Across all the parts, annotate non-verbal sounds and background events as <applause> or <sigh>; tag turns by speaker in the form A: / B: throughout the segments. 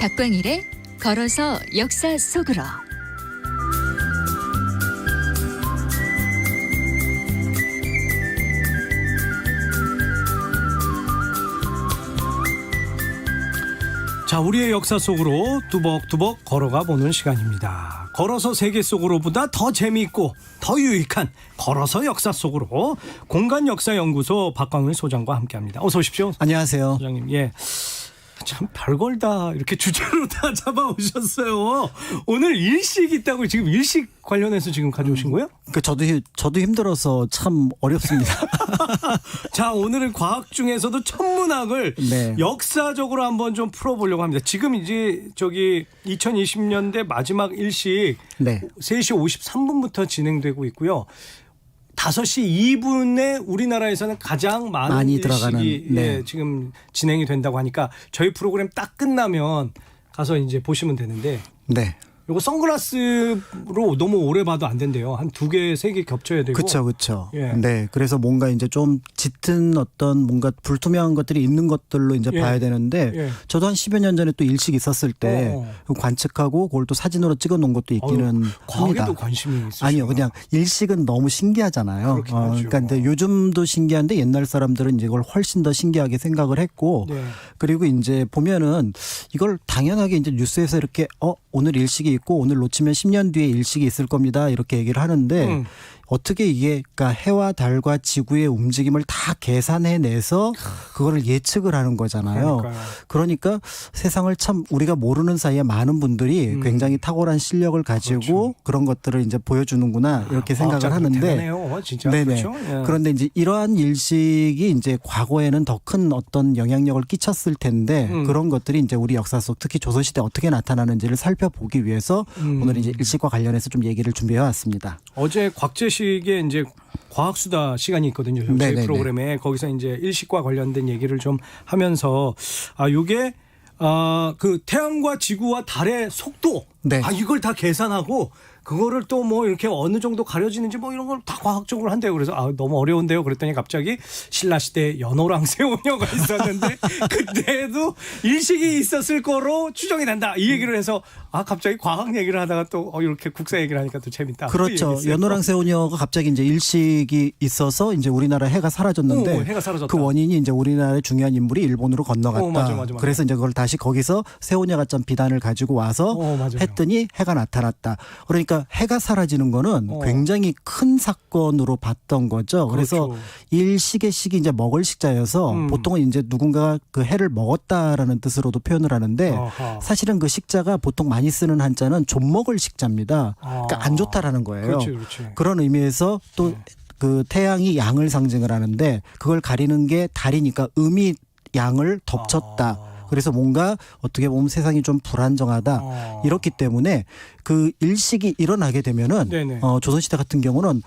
A: 박광일의 걸어서 역사 속으로
B: 자, 우리의 역사 속으로 뚜벅뚜벅 걸어가 보는 시간입니다. 걸어서 세계 속으로보다 더 재미있고 더 유익한 걸어서 역사 속으로 공간 역사 연구소 박광일 소장과 함께합니다. 어서 오십시오.
C: 안녕하세요.
B: 소장님. 예. 참 별걸 다 이렇게 주제로 다 <laughs> 잡아오셨어요. 오늘 일식 있다고 지금 일식 관련해서 지금 가져오신 거예요?
C: 그 저도 힘- 저도 힘들어서 참 어렵습니다. <laughs>
B: 자, 오늘은 과학 중에서도 천문학을
C: 네.
B: 역사적으로 한번 좀 풀어보려고 합니다. 지금 이제 저기 2020년대 마지막 일식
C: 네.
B: 3시 53분부터 진행되고 있고요. 5시 2분에 우리나라에서는 가장 많은
C: 많이 들어가는, 네.
B: 예, 지금 진행이 된다고 하니까 저희 프로그램 딱 끝나면 가서 이제 보시면 되는데
C: 네.
B: 이거 선글라스로 너무 오래 봐도 안 된대요. 한 두 개, 세 개 겹쳐야 되고.
C: 그렇죠, 그렇죠.
B: 예.
C: 네, 그래서 뭔가 이제 좀 짙은 어떤 뭔가 불투명한 것들이 있는 것들로 이제
B: 예.
C: 봐야 되는데
B: 예.
C: 저도 한 10여 년 전에 또 일식 있었을 때
B: 어.
C: 관측하고 그걸 또 사진으로 찍어 놓은 것도 있기는
B: 어휴,
C: 합니다.
B: 관심이 있으시구나.
C: 아니요, 그냥 일식은 너무 신기하잖아요.
B: 하죠.
C: 그러니까 근데 요즘도 신기한데 옛날 사람들은 이제 이걸 훨씬 더 신기하게 생각을 했고
B: 네.
C: 그리고 이제 보면은 이걸 당연하게 이제 뉴스에서 이렇게 어 오늘 일식이 있고 오늘 놓치면 10년 뒤에 일식이 있을 겁니다 이렇게 얘기를 하는데
B: 음.
C: 어떻게 이게 그러니까 해와 달과 지구의 움직임을 다 계산해내서 그거를 예측을 하는 거잖아요.
B: 그러니까요.
C: 그러니까 세상을 참 우리가 모르는 사이에 많은 분들이
B: 음.
C: 굉장히 탁월한 실력을 가지고
B: 그렇죠.
C: 그런 것들을 이제 보여주는구나 이렇게 생각을
B: 과학자들
C: 하는데
B: 대단해요, 진짜
C: 네네.
B: 그렇죠. 예.
C: 그런데 이제 이러한 일식이 이제 과거에는 더 큰 어떤 영향력을 끼쳤을 텐데
B: 음.
C: 그런 것들이 이제 우리 역사 속 특히 조선시대 어떻게 나타나는지를 살펴보기 위해서
B: 음.
C: 오늘 이제 일식과 관련해서 좀 얘기를 준비해 왔습니다.
B: 어제 곽재 식의 이제 과학수다 시간이 있거든요. 저희
C: 네네네.
B: 프로그램에 거기서 이제 일식과 관련된 얘기를 좀 하면서 아 요게 아그 태양과 지구와 달의 속도
C: 네.
B: 아 이걸 다 계산하고 그거를 또 뭐 이렇게 어느 정도 가려지는지 뭐 이런 걸 다 과학적으로 한대요. 그래서 아 너무 어려운데요. 그랬더니 갑자기 신라 시대 연호랑 <laughs> 세호녀가 있었는데 그때도 일식이 있었을 거로 추정이 된다. 이 얘기를 해서 아 갑자기 과학 얘기를 하다가 또 어, 이렇게 국사 얘기를 하니까 또 재밌다.
C: 그렇죠. 연호랑 세호녀가 갑자기 이제 일식이 있어서 이제 우리나라 해가 사라졌는데
B: 어, 해가 사라졌다.
C: 그 원인이 이제 우리나라의 중요한 인물이 일본으로 건너갔다.
B: 어, 맞아, 맞아, 맞아.
C: 그래서 이제 그걸 다시 거기서 세호녀가 좀 비단을 가지고 와서
B: 어, 맞아요.
C: 했더니 해가 나타났다. 그러니까 해가 사라지는 거는
B: 어.
C: 굉장히 큰 사건으로 봤던 거죠. 그래서
B: 그렇죠.
C: 일식의 식이 이제 먹을 식자여서
B: 음.
C: 보통은 이제 누군가가 그 해를 먹었다라는 뜻으로도 표현을 하는데
B: 아하.
C: 사실은 그 식자가 보통 많이 쓰는 한자는 좀 먹을 식자입니다. 그러니까
B: 아.
C: 안 좋다라는 거예요.
B: 그렇지, 그렇지.
C: 그런 의미에서 또그 태양이 양을 상징을 하는데 그걸 가리는 게 달이니까 음이 양을 덮쳤다.
B: 아.
C: 그래서 뭔가 어떻게 보면 세상이 좀 불안정하다.
B: 아.
C: 이렇기 때문에 그 일식이 일어나게 되면은
B: 네네.
C: 어, 조선시대 같은 경우는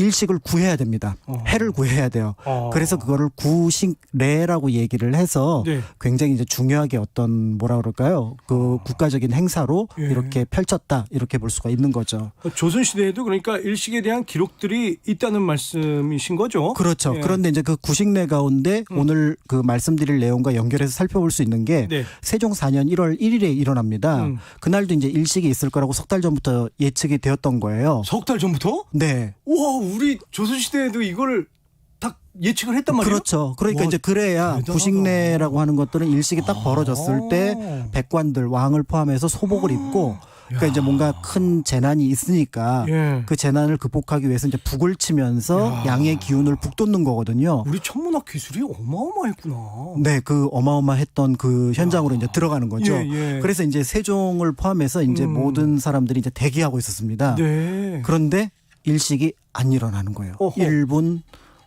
C: 일식을 구해야 됩니다.
B: 어.
C: 해를 구해야 돼요.
B: 어.
C: 그래서 그거를 구식례라고 얘기를 해서
B: 네.
C: 굉장히 이제 중요하게 어떤 뭐라 그럴까요? 그 국가적인 행사로
B: 예.
C: 이렇게 펼쳤다 이렇게 볼 수가 있는 거죠.
B: 조선 시대에도 그러니까 일식에 대한 기록들이 있다는 말씀이신 거죠?
C: 그렇죠.
B: 예.
C: 그런데 이제 그 구식례 가운데
B: 음.
C: 오늘 그 말씀드릴 내용과 연결해서 살펴볼 수 있는 게
B: 네.
C: 세종 4년 1월 1일에 일어납니다.
B: 음.
C: 그날도 이제 일식이 있을 거라고 석 달 전부터 예측이 되었던 거예요.
B: 석 달 전부터?
C: 네.
B: 우와, 우리 조선 시대에도 이걸 다 예측을 했단 말이에요?
C: 그렇죠. 그러니까
B: 와,
C: 이제 그래야
B: 대단하다.
C: 구식례라고 하는 것들은 일식이 딱 벌어졌을 때
B: 아.
C: 백관들 왕을 포함해서 소복을 입고 그러니까
B: 야.
C: 이제 뭔가 큰 재난이 있으니까
B: 예.
C: 그 재난을 극복하기 위해서 이제 북을 치면서
B: 야.
C: 양의 기운을 북돋는 거거든요.
B: 우리 천문학 기술이 어마어마했구나.
C: 네, 그 어마어마했던 그 현장으로 이제 들어가는 거죠.
B: 예, 예.
C: 그래서 이제 세종을 포함해서 이제
B: 음.
C: 모든 사람들이 이제 대기하고 있었습니다.
B: 네.
C: 그런데 일식이 안 일어나는 거예요.
B: 어허.
C: 1분,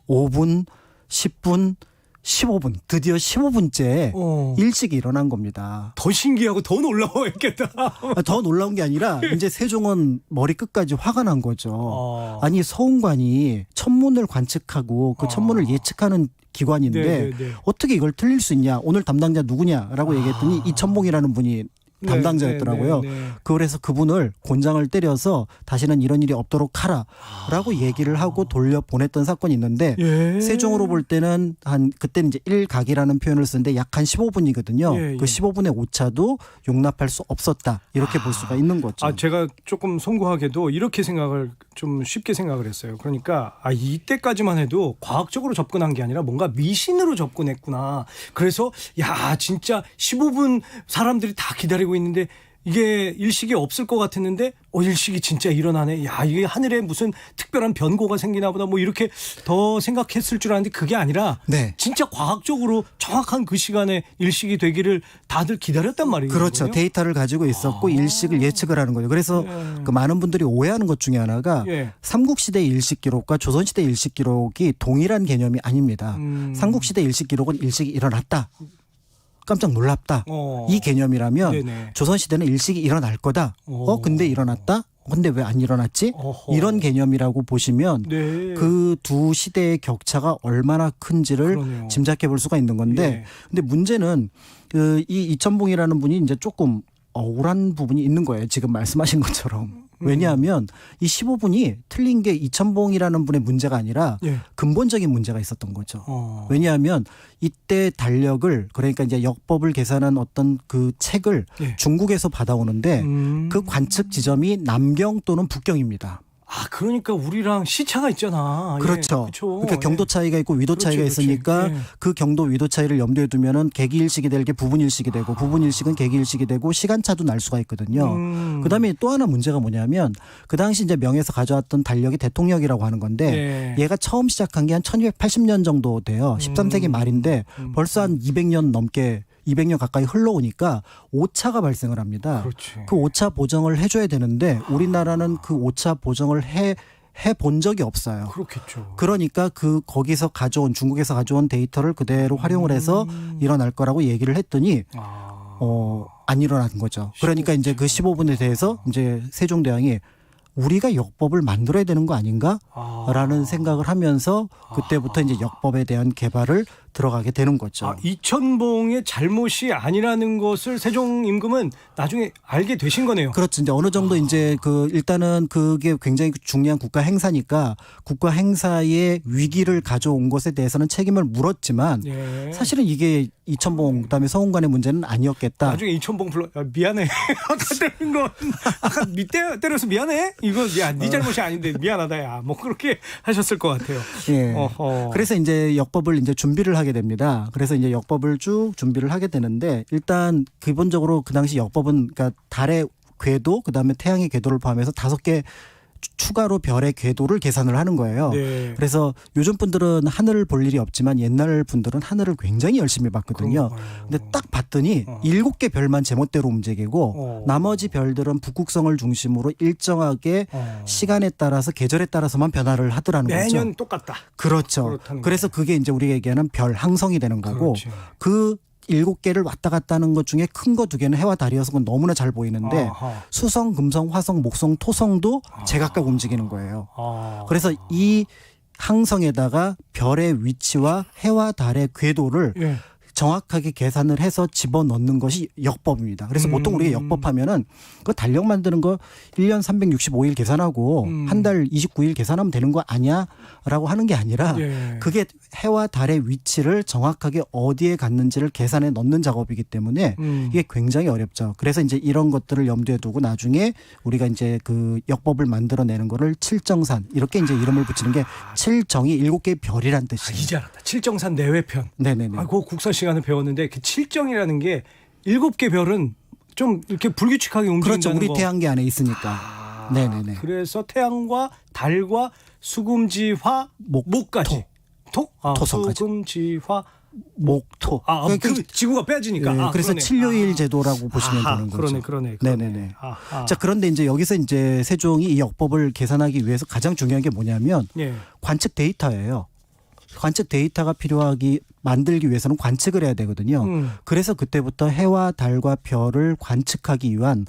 C: 5분, 10분, 15분, 드디어 15분째
B: 어.
C: 일식이 일어난 겁니다.
B: 더 신기하고 더 놀라워했겠다.
C: 아, 더 놀라운 게 아니라 이제 세종은 머리 끝까지 화가 난 거죠.
B: 어.
C: 아니 서운관이 천문을 관측하고 그
B: 아.
C: 천문을 예측하는 기관인데
B: 네, 네, 네.
C: 어떻게 이걸 틀릴 수 있냐? 오늘 담당자 누구냐라고
B: 아.
C: 얘기했더니 이천봉이라는 분이
B: 네,
C: 담당자였더라고요.
B: 네, 네, 네.
C: 그래서 그분을 곤장을 때려서 다시는 이런 일이 없도록 하라라고 얘기를 하고 돌려 보냈던 사건이 있는데
B: 예.
C: 세종으로 볼 때는 한 그때는 이제 일각이라는 표현을 쓰는데 약 한 15분이거든요.
B: 예, 예.
C: 그 15분의 오차도 용납할 수 없었다. 이렇게 볼 수가 있는 거죠.
B: 아, 제가 조금 송구하게도 이렇게 생각을 좀 쉽게 생각을 했어요. 그러니까 아, 이때까지만 해도 과학적으로 접근한 게 아니라 뭔가 미신으로 접근했구나. 그래서 야, 진짜 15분 사람들이 다 기다리고 있는데 이게 일식이 없을 것 같았는데 어 일식이 진짜 일어나네. 야, 이게 하늘에 무슨 특별한 변고가 생기나 보다 뭐 이렇게 더 생각했을 줄 알았는데 그게 아니라
C: 네.
B: 진짜 과학적으로 정확한 그 시간에 일식이 되기를 다들 기다렸단 말이에요.
C: 그렇죠. 데이터를 가지고 있었고 일식을 예측을 하는 거죠. 그래서
B: 예.
C: 그 많은 분들이 오해하는 것 중에 하나가
B: 예.
C: 삼국시대 일식 기록과 조선시대 일식 기록이 동일한 개념이 아닙니다.
B: 음.
C: 삼국시대 일식 기록은 일식이 일어났다. 깜짝 놀랍다.
B: 어.
C: 이 개념이라면
B: 네네.
C: 조선시대는 일식이 일어날 거다.
B: 어.
C: 어, 근데 일어났다? 근데 왜 안 일어났지?
B: 어허.
C: 이런 개념이라고 보시면
B: 네.
C: 그두 시대의 격차가 얼마나 큰지를
B: 그러네요.
C: 짐작해 볼 수가 있는 건데
B: 예.
C: 근데 문제는 그이 이천봉이라는 분이 이제 조금 억울한 부분이 있는 거예요. 지금 말씀하신 것처럼.
B: 음.
C: 왜냐하면 이 15분이 틀린 게 이천봉이라는 분의 문제가 아니라
B: 예.
C: 근본적인 문제가 있었던 거죠.
B: 어.
C: 왜냐하면 이때 달력을 그러니까 이제 역법을 계산한 어떤 그 책을
B: 예.
C: 중국에서 받아오는데
B: 음.
C: 그 관측 지점이 남경 또는 북경입니다.
B: 아 그러니까 우리랑 시차가 있잖아. 예,
C: 그렇죠.
B: 그렇죠.
C: 그러니까 경도 차이가 있고 위도
B: 그렇지,
C: 차이가
B: 그렇지.
C: 있으니까
B: 예.
C: 그 경도 위도 차이를 염두에 두면은 계기 일식이 될 게 부분 일식이 되고 부분 일식은 계기 일식이 되고 시간 차도 날 수가 있거든요.
B: 음.
C: 그다음에 또 하나 문제가 뭐냐면 그 당시 이제 명에서 가져왔던 달력이 대통령이라고 하는 건데
B: 예.
C: 얘가 처음 시작한 게 한 1280년 정도 돼요. 13세기 말인데
B: 음.
C: 벌써 한 200년 넘게 200년 가까이 흘러오니까 오차가 발생을 합니다.
B: 그렇지.
C: 그 오차 보정을 해줘야 되는데 우리나라는 그 오차 보정을 해 해본 적이 없어요.
B: 그렇겠죠.
C: 그러니까 그 거기서 가져온 중국에서 가져온 데이터를 그대로 활용을 해서
B: 음.
C: 일어날 거라고 얘기를 했더니
B: 아.
C: 어 안 일어난 거죠. 그러니까 이제 그 15분에 대해서 이제 세종대왕이 우리가 역법을 만들어야 되는 거 아닌가?
B: 아.
C: 라는 생각을 하면서 그때부터 이제 역법에 대한 개발을 들어가게 되는 거죠.
B: 아, 이천봉의 잘못이 아니라는 것을 세종 임금은 나중에 알게 되신 거네요.
C: 그렇죠. 이제 어느 정도 이제 그 일단은 그게 굉장히 중요한 국가 행사니까 국가 행사의 위기를 가져온 것에 대해서는 책임을 물었지만
B: 예.
C: 사실은 이게 이천봉 그다음에 서운관의 문제는 아니었겠다.
B: 나중에 이천봉 불러 야, 미안해 <laughs> 아까 때린 거 아까 밑에 때려서 미안해 이거 야네 잘못이 아닌데 미안하다 야 뭐 그렇게 하셨을 것 같아요.
C: 예.
B: 어허.
C: 그래서 이제 역법을 이제 준비를 하게 됩니다. 그래서 이제 역법을 쭉 준비를 하게 되는데 일단 기본적으로 그 당시 역법은 그러니까 달의 궤도 그다음에 태양의 궤도를 포함해서 다섯 개 추- 추가로 별의 궤도를 계산을 하는 거예요.
B: 네.
C: 그래서 요즘 분들은 하늘을 볼 일이 없지만 옛날 분들은 하늘을 굉장히 열심히 봤거든요. 근데 딱 봤더니
B: 어.
C: 일곱 개 별만 제멋대로 움직이고
B: 어.
C: 나머지 별들은 북극성을 중심으로 일정하게
B: 어.
C: 시간에 따라서 계절에 따라서만 변화를 하더라는 거죠.
B: 매년 똑같다.
C: 그렇죠. 그래서 그게 이제 우리가 얘기하는 별 항성이 되는 거고
B: 그렇지.
C: 그 일곱 개를 왔다 갔다 하는 것 중에 큰 거 두 개는 해와 달이어서 그건 너무나 잘 보이는데
B: 아하.
C: 수성, 금성, 화성, 목성, 토성도 제각각 움직이는 거예요.
B: 아.
C: 그래서 이 항성에다가 별의 위치와 해와 달의 궤도를
B: 예.
C: 정확하게 계산을 해서 집어넣는 것이 역법입니다. 그래서
B: 음.
C: 보통 우리가 역법하면은 그 달력 만드는 거 1년 365일 계산하고
B: 음.
C: 한달 29일 계산하면 되는 거 아니야? 라고 하는 게 아니라
B: 예.
C: 그게 해와 달의 위치를 정확하게 어디에 갔는지를 계산해 넣는 작업이기 때문에
B: 음.
C: 이게 굉장히 어렵죠. 그래서 이제 이런 것들을 염두에 두고 나중에 우리가 이제 그 역법을 만들어내는 거를 칠정산 이렇게 이제 이름을 붙이는 게 칠정이 일곱 개의 별이란
B: 아,
C: 뜻이에요.
B: 이제 알았다. 칠정산 내외편.
C: 네네네.
B: 아, 그 국사 시 간에 배웠는데 그 칠정이라는 게 일곱 개 별은 좀 이렇게 불규칙하게 움직인다는
C: 그렇죠. 우리
B: 거.
C: 태양계 안에 있으니까.
B: 아,
C: 네네네.
B: 그래서 태양과 달과 수금지화
C: 목,
B: 목까지 토? 아,
C: 토성까지.
B: 수금지화
C: 목토.
B: 아,
C: 그러니까
B: 그 지구가 빼지니까.
C: 예,
B: 아,
C: 그래서
B: 그러네.
C: 칠요일
B: 아.
C: 제도라고 보시면
B: 아하,
C: 되는 거죠.
B: 그러네, 그러네. 그러네.
C: 네네네.
B: 아하.
C: 자 그런데 이제 여기서 이제 세종이 이 역법을 계산하기 위해서 가장 중요한 게 뭐냐면
B: 예.
C: 관측 데이터예요. 관측 데이터가 필요하기 만들기 위해서는 관측을 해야 되거든요.
B: 음.
C: 그래서 그때부터 해와 달과 별을 관측하기 위한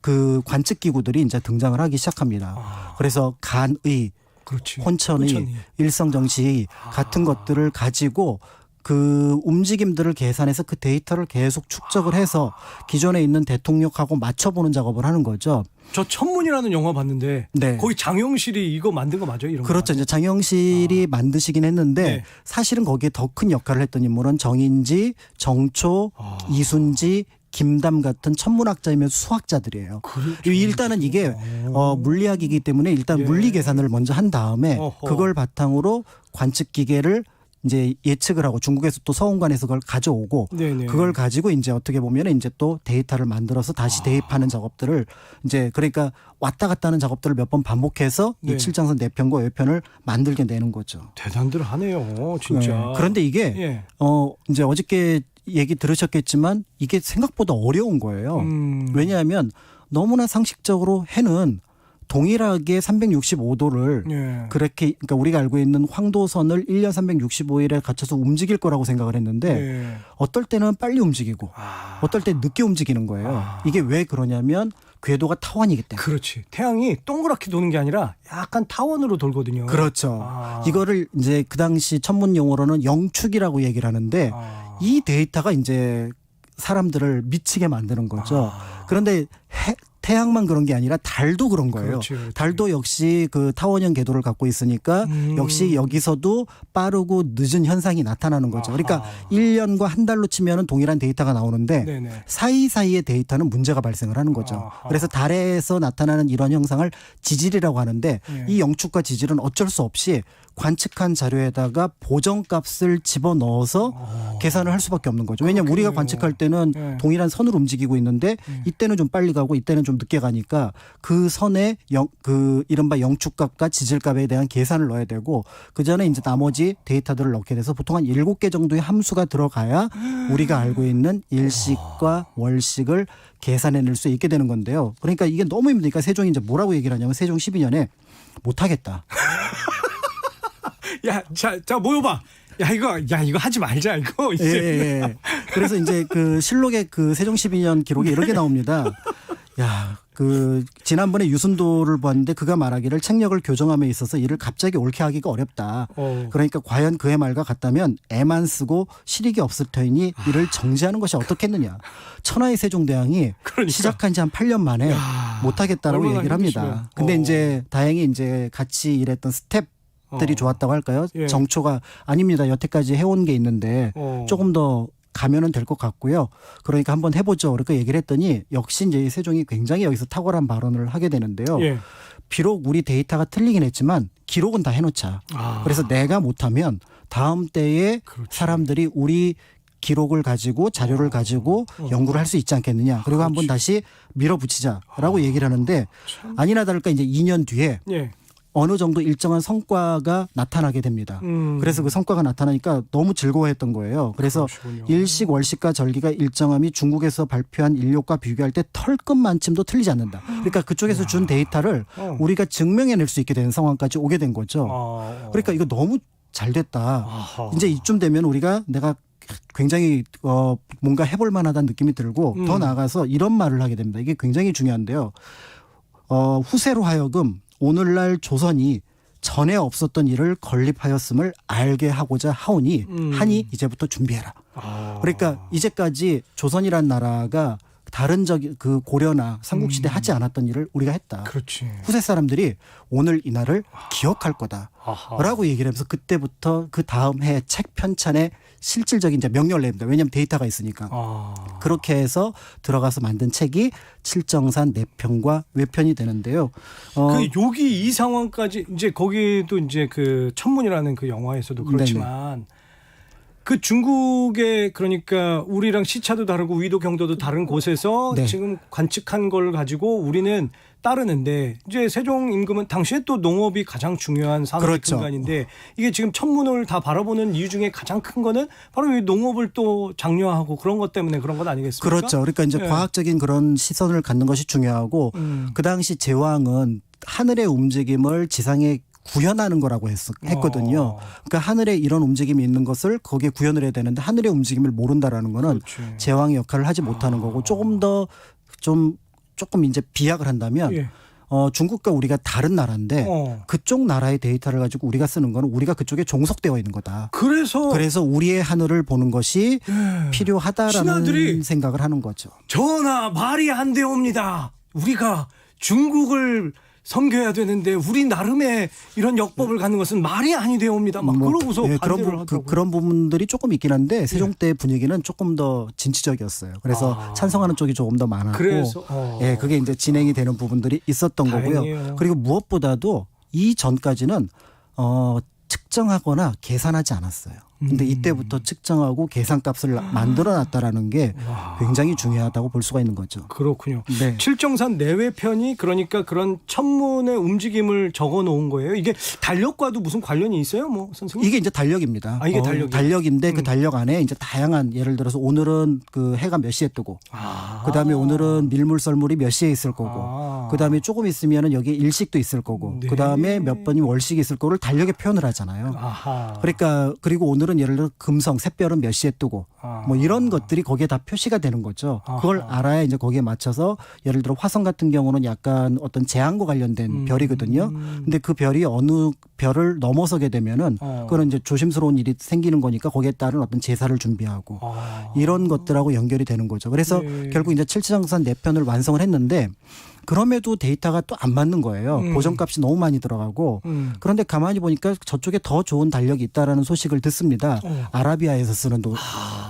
C: 그 관측 기구들이 이제 등장을 하기 시작합니다.
B: 아,
C: 그래서 간의,
B: 그렇지.
C: 혼천의,
B: 혼천의.
C: 일성정시 같은 것들을 가지고 그 움직임들을 계산해서 그 데이터를 계속 축적을 해서 기존에 있는 대통령하고 맞춰보는 작업을 하는 거죠.
B: 저 천문이라는 영화 봤는데
C: 네.
B: 거의 장영실이 이거 만든 거 맞아요? 이런 거
C: 그렇죠. 이제 장영실이 만드시긴 했는데
B: 네.
C: 사실은 거기에 더 큰 역할을 했던 인물은 정인지, 정초,
B: 아.
C: 이순지, 김담 같은 천문학자이면서 수학자들이에요.
B: 그렇죠.
C: 일단은 이게 어, 물리학이기 때문에 일단
B: 예.
C: 물리 계산을 먼저 한 다음에
B: 어허.
C: 그걸 바탕으로 관측 기계를 이제 예측을 하고 중국에서 또 서운관에서 그걸 가져오고
B: 네네.
C: 그걸 가지고 이제 어떻게 보면 이제 또 데이터를 만들어서 다시 대입하는 작업들을 이제 그러니까 왔다 갔다 하는 작업들을 몇 번 반복해서
B: 네.
C: 이 칠장선 내편과 외편을 만들게 되는 거죠.
B: 대단들 하네요, 진짜.
C: 네. 그런데 이게
B: 예.
C: 어 이제 어저께 얘기 들으셨겠지만 이게 생각보다 어려운 거예요.
B: 음.
C: 왜냐하면 너무나 상식적으로 해는 동일하게 365도를
B: 예.
C: 그렇게 그러니까 우리가 알고 있는 황도선을 1년 365일에 갖춰서 움직일 거라고 생각을 했는데
B: 예.
C: 어떨 때는 빨리 움직이고
B: 아.
C: 어떨 때 늦게 움직이는 거예요.
B: 아.
C: 이게 왜 그러냐면 궤도가 타원이기 때문에.
B: 그렇지. 태양이 동그랗게 도는 게 아니라 약간 타원으로 돌거든요.
C: 그렇죠.
B: 아.
C: 이거를 이제 그 당시 천문 용어로는 영축이라고 얘기를 하는데
B: 아.
C: 이 데이터가 이제 사람들을 미치게 만드는 거죠.
B: 아.
C: 그런데 해- 태양만 그런 게 아니라 달도 그런 거예요.
B: 그렇지, 그렇지.
C: 달도 역시 그 타원형 궤도를 갖고 있으니까
B: 음.
C: 역시 여기서도 빠르고 늦은 현상이 나타나는 거죠. 그러니까
B: 아하.
C: 1년과 한 달로 치면은 동일한 데이터가 나오는데
B: 네네.
C: 사이사이의 데이터는 문제가 발생을 하는 거죠.
B: 아하.
C: 그래서 달에서 나타나는 이런 현상을 지질이라고 하는데
B: 예.
C: 이 영축과 지질은 어쩔 수 없이 관측한 자료에다가 보정값을 집어넣어서
B: 어.
C: 계산을 할 수밖에 없는 거죠. 왜냐하면 우리가. 관측할 때는
B: 예.
C: 동일한 선으로 움직이고 있는데
B: 예.
C: 이때는 좀 빨리 가고 이때는 좀 늦게 가니까 그 선에 영, 그 이른바 영축값과 지질값에 대한 계산을 넣어야 되고 그 전에 이제 나머지 데이터들을 넣게 돼서 보통 한 일곱 개 정도의 함수가 들어가야 우리가 알고 있는 일식과 월식을 계산해낼 수 있게 되는 건데요. 그러니까 이게 너무 힘드니까 세종이 이제 뭐라고 얘기를 하냐면 세종 12년에 못하겠다. <laughs>
B: 야, 자, 자 모여봐. 야 이거, 야 이거 하지 말자 이거.
C: 예. 예, 예. 그래서 이제 그 실록의 그 세종 12년 기록에 이렇게 나옵니다. 야, 그 지난번에 유순도를 봤는데 그가 말하기를 책력을 교정함에 있어서 이를 갑자기 옳게 하기가 어렵다.
B: 어.
C: 그러니까 과연 그의 말과 같다면 애만 쓰고 실익이 없을 터이니 이를 정지하는 것이 어떻겠느냐. 천하의 세종대왕이
B: 그러니까.
C: 시작한 지 한 8년 만에
B: 야,
C: 못하겠다라고 얘기를 합니다.
B: 힘드시면.
C: 근데
B: 어.
C: 이제 다행히 이제 같이 일했던 스텝 들이
B: 어.
C: 좋았다고 할까요?
B: 예.
C: 정초가 아닙니다. 여태까지 해온 게 있는데
B: 어.
C: 조금 더 가면은 될 것 같고요. 그러니까 한번 해보죠. 그렇게 얘기를 했더니 역시 이제 이 세종이 굉장히 여기서 탁월한 발언을 하게 되는데요.
B: 예.
C: 비록 우리 데이터가 틀리긴 했지만 기록은 다 해놓자.
B: 아.
C: 그래서 내가 못하면 다음 때에
B: 그렇지.
C: 사람들이 우리 기록을 가지고 자료를 가지고
B: 어.
C: 연구를 할 수 있지 않겠느냐. 그리고 한번 다시 밀어붙이자라고 얘기를 하는데 아니나 다를까 이제 2년 뒤에
B: 예.
C: 어느 정도 일정한 성과가 나타나게 됩니다.
B: 음.
C: 그래서 그 성과가 나타나니까 너무 즐거워했던 거예요. 그래서
B: 그러시군요.
C: 일식, 월식과 절기가 일정함이 중국에서 발표한 인력과 비교할 때 털끝만침도 틀리지 않는다. 그러니까 그쪽에서 준 데이터를
B: 어.
C: 우리가 증명해낼 수 있게 되는 상황까지 오게 된 거죠.
B: 아.
C: 그러니까 이거 너무 잘 됐다.
B: 아하.
C: 이제 이쯤 되면 우리가 내가 굉장히 어 뭔가 해볼 만하다는 느낌이 들고
B: 음.
C: 더 나아가서 이런 말을 하게 됩니다. 이게 굉장히 중요한데요. 어 후세로 하여금 오늘날 조선이 전에 없었던 일을 건립하였음을 알게 하고자 하오니
B: 음.
C: 하니 이제부터 준비해라.
B: 아.
C: 그러니까 이제까지 조선이란 나라가 다른 적이 그 고려나 삼국시대 하지 않았던 일을 우리가 했다.
B: 음. 그렇지.
C: 후세 사람들이 오늘 이 날을 기억할 거다.
B: 아하.
C: 라고 얘기를 하면서 그때부터 그 다음 해 책 편찬에 실질적인 이제 명령을 냅니다. 왜냐하면 데이터가 있으니까.
B: 아.
C: 그렇게 해서 들어가서 만든 책이 칠정산 내편과 외편이 되는데요. 어,
B: 그 여기 이 상황까지 이제 거기도 이제 그 천문이라는 그 영화에서도 그렇지만 그 중국의 그러니까 우리랑 시차도 다르고 위도 경도도 다른 곳에서
C: 네.
B: 지금 관측한 걸 가지고 우리는 따르는데 이제 세종 임금은 당시에 또 농업이 가장 중요한 산업의
C: 그렇죠.
B: 근간인데 이게 지금 천문을 다 바라보는 이유 중에 가장 큰 거는 바로 이 농업을 또 장려하고 그런 것 때문에 그런 것 아니겠습니까?
C: 그렇죠. 그러니까 이제
B: 예.
C: 과학적인 그런 시선을 갖는 것이 중요하고
B: 음.
C: 그 당시 제왕은 하늘의 움직임을 지상에 구현하는 거라고 했, 했거든요.
B: 어.
C: 그러니까 하늘에 이런 움직임이 있는 것을 거기에 구현을 해야 되는데 하늘의 움직임을 모른다라는 거는
B: 그렇지.
C: 제왕의 역할을 하지 못하는 거고 조금 더좀 조금 이제 비약을 한다면
B: 예.
C: 어, 중국과 우리가 다른 나라인데
B: 어.
C: 그쪽 나라의 데이터를 가지고 우리가 쓰는 거는 우리가 그쪽에 종속되어 있는 거다.
B: 그래서
C: 그래서 우리의 하늘을 보는 것이
B: 예.
C: 필요하다라는 생각을 하는 거죠.
B: 전하 말이 안 되옵니다. 우리가 중국을 섬겨야 되는데 우리 나름의 이런 역법을 갖는 것은 말이 아니 되옵니다. 막
C: 뭐,
B: 그러고서
C: 예, 그런, 부, 그. 그런 부분들이 조금 있긴 한데 세종 때 분위기는 조금 더 진취적이었어요. 그래서
B: 아.
C: 찬성하는 쪽이 조금 더 많았고
B: 그래서 어.
C: 예, 그게 이제 진행이 되는 부분들이 있었던
B: 다행이에요.
C: 거고요. 그리고 무엇보다도 이 전까지는 어 측정하거나 계산하지 않았어요. 근데
B: 음.
C: 이때부터 측정하고 계산값을 만들어 놨다라는 게
B: 와.
C: 굉장히 중요하다고 볼 수가 있는 거죠.
B: 그렇군요.
C: 네.
B: 칠정산 내외편이 그러니까 그런 천문의 움직임을 적어 놓은 거예요. 이게 달력과도 무슨 관련이 있어요, 뭐 선생님?
C: 이게 이제 달력입니다.
B: 아, 이게 달력이에요?
C: 달력인데
B: 음.
C: 그 달력 안에 이제 다양한 예를 들어서 오늘은 그 해가 몇 시에 뜨고
B: 아.
C: 그다음에 오늘은 밀물 썰물이 몇 시에 있을 거고
B: 아.
C: 그다음에 조금 있으면은 여기 일식도 있을 거고
B: 네.
C: 그다음에 몇 번이 월식이 있을 거를 달력에 표현을 하잖아요.
B: 아하.
C: 그러니까 그리고 오늘 은 예를 들어 금성 샛별은 몇 시에 뜨고
B: 아.
C: 뭐 이런 것들이 거기에 다 표시가 되는 거죠. 그걸
B: 아하.
C: 알아야 이제 거기에 맞춰서 예를 들어 화성 같은 경우는 약간 어떤 재앙과 관련된
B: 음.
C: 별이거든요. 근데 그 별이 어느 별을 넘어서게 되면은
B: 어.
C: 그거는 이제 조심스러운 일이 생기는 거니까 거기에 따른 어떤 제사를 준비하고
B: 아.
C: 이런 것들하고 연결이 되는 거죠. 그래서
B: 네.
C: 결국 이제 칠지장산 네 편을 완성을 했는데 그럼에도 데이터가 또 안 맞는 거예요.
B: 음.
C: 보정값이 너무 많이 들어가고
B: 음.
C: 그런데 가만히 보니까 저쪽에 더 좋은 달력이 있다라는 소식을 듣습니다.
B: 어.
C: 아라비아에서 쓰는 도.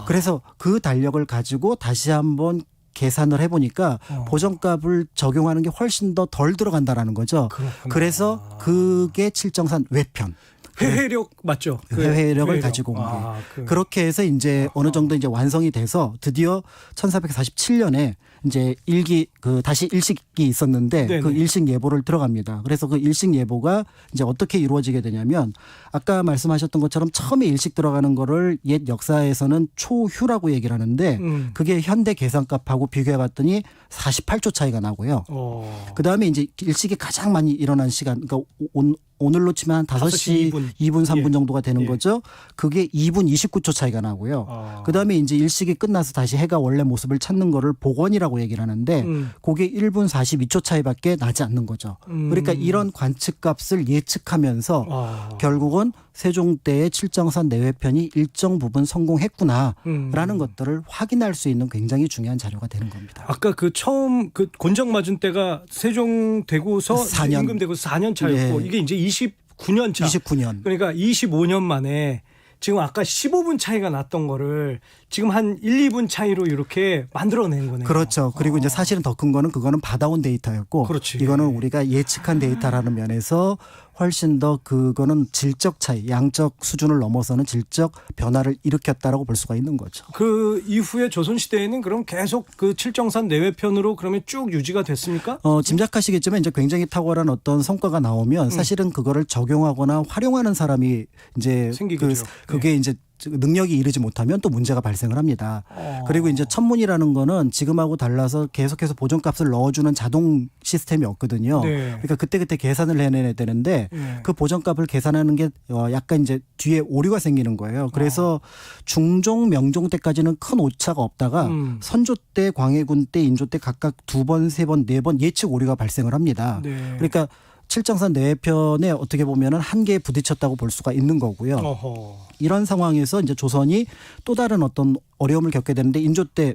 C: 그래서 그 달력을 가지고 다시 한번 계산을 해보니까
B: 어.
C: 보정값을 적용하는 게 훨씬 더 덜 들어간다라는 거죠.
B: 그렇구나.
C: 그래서 그게 칠정산 외편.
B: 회회력 맞죠? 그
C: 회회력을
B: 회회력.
C: 가지고 온 게.
B: 아, 그.
C: 그렇게 해서 이제 어느 정도 이제 완성이 돼서 드디어 1447년에 이제 일기 그 다시 일식이 있었는데
B: 네네.
C: 그 일식 예보를 들어갑니다. 그래서 그 일식 예보가 이제 어떻게 이루어지게 되냐면 아까 말씀하셨던 것처럼 처음에 일식 들어가는 거를 옛 역사에서는 초휴라고 얘기를 하는데
B: 음.
C: 그게 현대 계산값하고 비교해 봤더니 48초 차이가 나고요.
B: 어.
C: 그 다음에 이제 일식이 가장 많이 일어난 시간, 그러니까 오, 오늘로 치면 한 5시
B: 5시
C: 2분, 3분
B: 예.
C: 정도가 되는
B: 예.
C: 거죠. 그게 2분 29초 차이가 나고요.
B: 아.
C: 그 다음에 이제 일식이 끝나서 다시 해가 원래 모습을 찾는 거를 복원이라고 얘기를 하는데
B: 음.
C: 그게 1분 42초 차이밖에 나지 않는 거죠.
B: 음.
C: 그러니까 이런 관측값을 예측하면서
B: 아.
C: 결국은 세종 때의 칠정산 내외편이 일정 부분 성공했구나라는
B: 음.
C: 것들을 확인할 수 있는 굉장히 중요한 자료가 되는 겁니다.
B: 아까 그 처음 그 곤정 맞은 때가 세종되고서
C: 4년.
B: 임금 되고 4년 차였고
C: 네.
B: 이게 이제 29년 차.
C: 29년.
B: 그러니까 25년 만에 지금 아까 15분 차이가 났던 거를 지금 한 1, 2분 차이로 이렇게 만들어낸 거네요.
C: 그렇죠. 그리고 이제 사실은 더 큰 거는 그거는 받아온 데이터였고
B: 그렇지.
C: 이거는 우리가 예측한 데이터라는 면에서 훨씬 더 그거는 질적 차이, 양적 수준을 넘어서는 질적 변화를 일으켰다라고 볼 수가 있는 거죠.
B: 그 이후에 조선 시대에는 그럼 계속 그 칠정산 내외편으로 그러면 쭉 유지가 됐습니까?
C: 어, 짐작하시겠지만 이제 굉장히 탁월한 어떤 성과가
B: 음.
C: 나오면 사실은 그거를 적용하거나 활용하는 사람이 이제
B: 생기겠죠.
C: 그, 그게 이제 능력이 이르지 못하면 또 문제가 발생을 합니다.
B: 어.
C: 그리고 이제 천문이라는 거는 지금하고 달라서 계속해서 보정값을 넣어주는 자동 시스템이 없거든요.
B: 네.
C: 그러니까 그때그때 계산을 해내야 되는데
B: 네.
C: 그 보정값을 계산하는 게 어, 약간 이제 뒤에 오류가 생기는 거예요. 그래서 중종 명종 때까지는 큰 오차가 없다가
B: 음.
C: 선조 때 광해군 때 인조 때 각각 두 번, 세 번, 네 번 예측 오류가 발생을 합니다.
B: 네.
C: 그러니까 칠정산 내편에 어떻게 보면은 한계에 부딪혔다고 볼 수가 있는 거고요.
B: 어허.
C: 이런 상황에서 이제 조선이 또 다른 어떤 어려움을 겪게 되는데 인조 때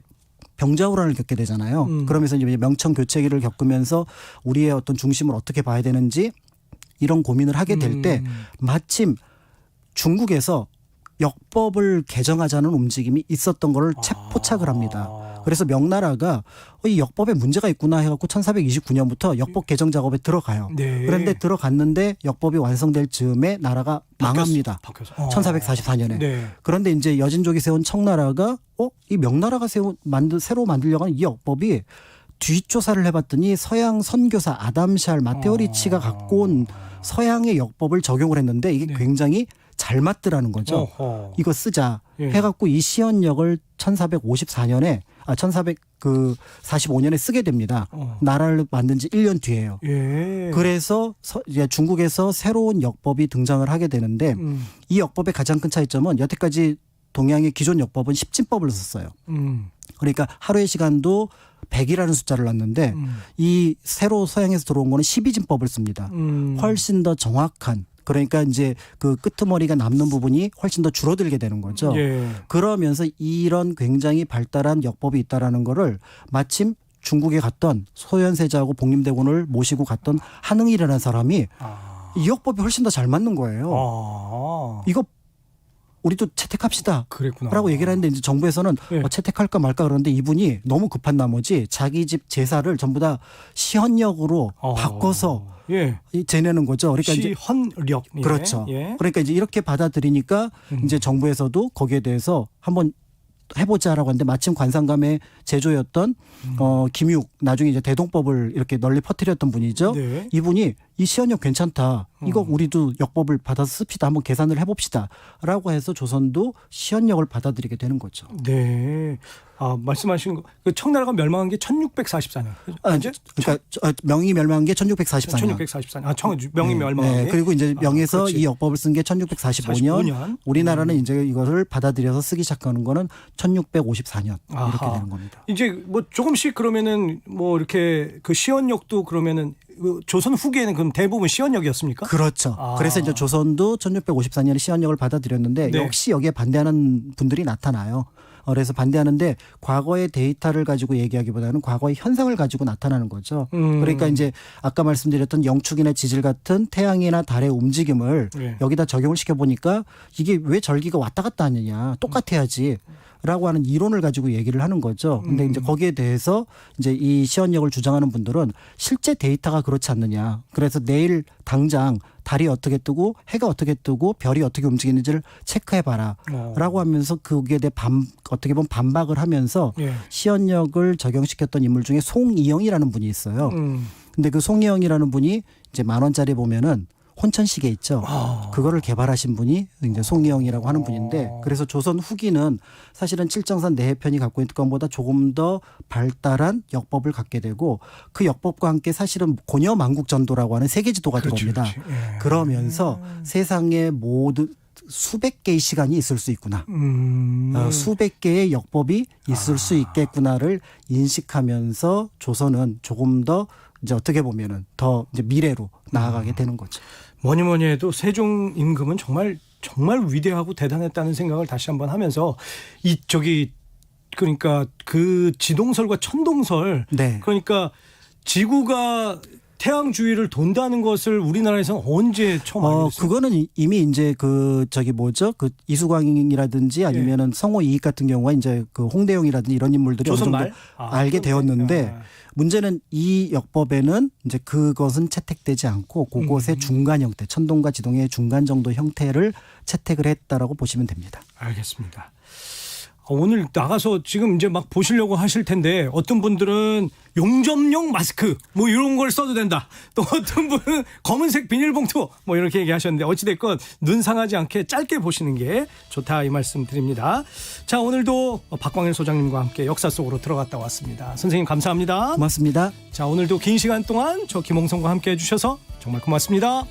C: 병자호란을 겪게 되잖아요.
B: 음.
C: 그러면서 이제 명청 교체기를 겪으면서 우리의 어떤 중심을 어떻게 봐야 되는지 이런 고민을 하게 될때
B: 음.
C: 마침 중국에서 역법을 개정하자는 움직임이 있었던 거를 책 포착을 합니다. 그래서 명나라가 어, 이 역법에 문제가 있구나 해갖고 1429년부터 역법 개정 작업에 들어가요.
B: 네.
C: 그런데 들어갔는데 역법이 완성될 즈음에 나라가 망합니다.
B: 바뀌어서. 어.
C: 1444년에.
B: 네.
C: 그런데 이제 여진족이 세운 청나라가 어? 이 명나라가 세운 만들 새로 만들려고 하는 이 역법이 뒷조사를 해봤더니 서양 선교사 아담샬 마테오리치가
B: 어.
C: 갖고 온 서양의 역법을 적용을 했는데 이게
B: 네.
C: 굉장히 잘 맞더라는 거죠.
B: 어허.
C: 이거 쓰자
B: 예.
C: 해갖고 이 시연역을 1454년에 아 1445년에 쓰게 됩니다.
B: 어.
C: 나라를 만든 지 1년 뒤에요.
B: 예.
C: 그래서 서- 이제 중국에서 새로운 역법이 등장을 하게 되는데
B: 음.
C: 이 역법의 가장 큰 차이점은 여태까지 동양의 기존 역법은 십진법을 썼어요.
B: 음.
C: 그러니까 하루의 시간도 100이라는 숫자를 놨는데
B: 음.
C: 이 새로 서양에서 들어온 거는 12진법을 씁니다.
B: 음.
C: 훨씬 더 정확한 그러니까 이제 그 끄트머리가 남는 부분이 훨씬 더 줄어들게 되는 거죠.
B: 예.
C: 그러면서 이런 굉장히 발달한 역법이 있다라는 거를 마침 중국에 갔던 소현세자하고 복림대군을 모시고 갔던 한응이라는 사람이
B: 아.
C: 이 역법이 훨씬 더 잘 맞는 거예요.
B: 아.
C: 이거 우리도 채택합시다.
B: 그랬구나.
C: 라고 얘기를 했는데 이제 정부에서는
B: 예.
C: 어, 채택할까 말까 그러는데 이분이 너무 급한 나머지 자기 집 제사를 전부 다 시헌역으로
B: 어.
C: 바꿔서
B: 예.
C: 이- 지내는 거죠. 그러니까
B: 시헌력. 예.
C: 그렇죠.
B: 예.
C: 그러니까 이제 이렇게 받아들이니까
B: 음.
C: 이제 정부에서도 거기에 대해서 한번 해보자라고 하는데 마침 관상감의 제조였던
B: 음.
C: 어 김육 나중에 이제 대동법을 이렇게 널리 퍼뜨렸던 분이죠.
B: 네.
C: 이분이 이 시연역 괜찮다. 이거
B: 음.
C: 우리도 역법을 받아서 씁시다. 한번 계산을 해봅시다.라고 해서 조선도 시연역을 받아들이게 되는 거죠.
B: 네. 아, 말씀하신 거. 그 청나라가 멸망한 게 1644년.
C: 아, 그러니까 저- 아, 명이 멸망한 게 1644년.
B: 1644년. 아, 청 명이 멸망한
C: 네,
B: 게.
C: 그리고 이제
B: 아,
C: 명에서
B: 그렇지.
C: 이 역법을 쓴 게 1645년.
B: 45년.
C: 우리나라는 이제 이거를 받아들여서 쓰기 시작하는 거는 1654년 이렇게
B: 아하.
C: 되는 겁니다.
B: 이제 뭐 조금씩 그러면은 뭐 이렇게 그 시헌역도 그러면은 그 조선 후기에는 그럼 대부분 시헌역이었습니까?
C: 그렇죠.
B: 아.
C: 그래서 이제 조선도 1654년에 시헌역을 받아들였는데
B: 네.
C: 역시 여기에 반대하는 분들이 나타나요. 어, 그래서 반대하는데 과거의 데이터를 가지고 얘기하기보다는 과거의 현상을 가지고 나타나는 거죠.
B: 음.
C: 그러니까 이제 아까 말씀드렸던 영축이나 지질 같은 태양이나 달의 움직임을
B: 네.
C: 여기다 적용을 시켜 보니까 이게 왜 절기가 왔다 갔다 하느냐 똑같아야지. 라고 하는 이론을 가지고 얘기를 하는 거죠. 근데
B: 음.
C: 이제 거기에 대해서 이제 이 시연역을 주장하는 분들은 실제 데이터가 그렇지 않느냐. 그래서 내일 당장 달이 어떻게 뜨고 해가 어떻게 뜨고 별이 어떻게 움직이는지를 체크해 봐라.
B: 어.
C: 라고 하면서 그게 대해 반, 어떻게 보면 반박을 하면서
B: 예.
C: 시연역을 적용시켰던 인물 중에 송이영이라는 분이 있어요.
B: 음.
C: 근데 그 송이영이라는 분이 이제 만 원짜리 보면은 혼천시계 있죠.
B: 아.
C: 그거를 개발하신 분이 이제 송이영이라고 하는 분인데
B: 어.
C: 그래서 조선 후기는 사실은 칠정산 내해편이 갖고 있는 것보다 조금 더 발달한 역법을 갖게 되고 그 역법과 함께 사실은 고려 만국 전도라고 하는 세계 지도가
B: 그렇지,
C: 들어옵니다.
B: 예.
C: 그러면서 세상의 모든 수백 개의 시간이 있을 수 있구나.
B: 음.
C: 어, 수백 개의 역법이 있을 수 있겠구나를 인식하면서 조선은 조금 더 이제 어떻게 보면은 더 이제 미래로 나아가게 되는 거죠.
B: 뭐니 뭐니 해도 세종 임금은 정말 정말 위대하고 대단했다는 생각을 다시 한번 하면서 이 저기 그러니까 그 지동설과 천동설
C: 네.
B: 그러니까 지구가 태양 주위를 돈다는 것을 우리나라에서는 언제 처음
C: 어,
B: 됐어요?
C: 그거는 이- 이미 이제 그 저기 뭐죠? 그 이수광이라든지 아니면은 성호 이익 같은 경우가 이제 그 홍대용이라든지 이런 인물들이 어느 정도
B: 말 아,
C: 알게. 되었는데
B: 아.
C: 문제는 이 역법에는 이제 그것은 채택되지 않고
B: 음.
C: 그것의 중간 형태, 천동과 지동의 중간 정도 형태를 채택을 했다라고 보시면 됩니다.
B: 알겠습니다. 어, 오늘 나가서 지금 이제 막 보시려고 하실 텐데 어떤 분들은 용접용 마스크 뭐 이런 걸 써도 된다. 또 어떤 분은 검은색 비닐봉투 뭐 이렇게 얘기하셨는데 어찌됐건 눈 상하지 않게 짧게 보시는 게 좋다 이 말씀 드립니다. 자 오늘도 박광일 소장님과 함께 역사 속으로 들어갔다 왔습니다. 선생님 감사합니다.
C: 고맙습니다.
B: 자 오늘도 긴 시간 동안 저 김홍성과 함께 해주셔서 정말 고맙습니다.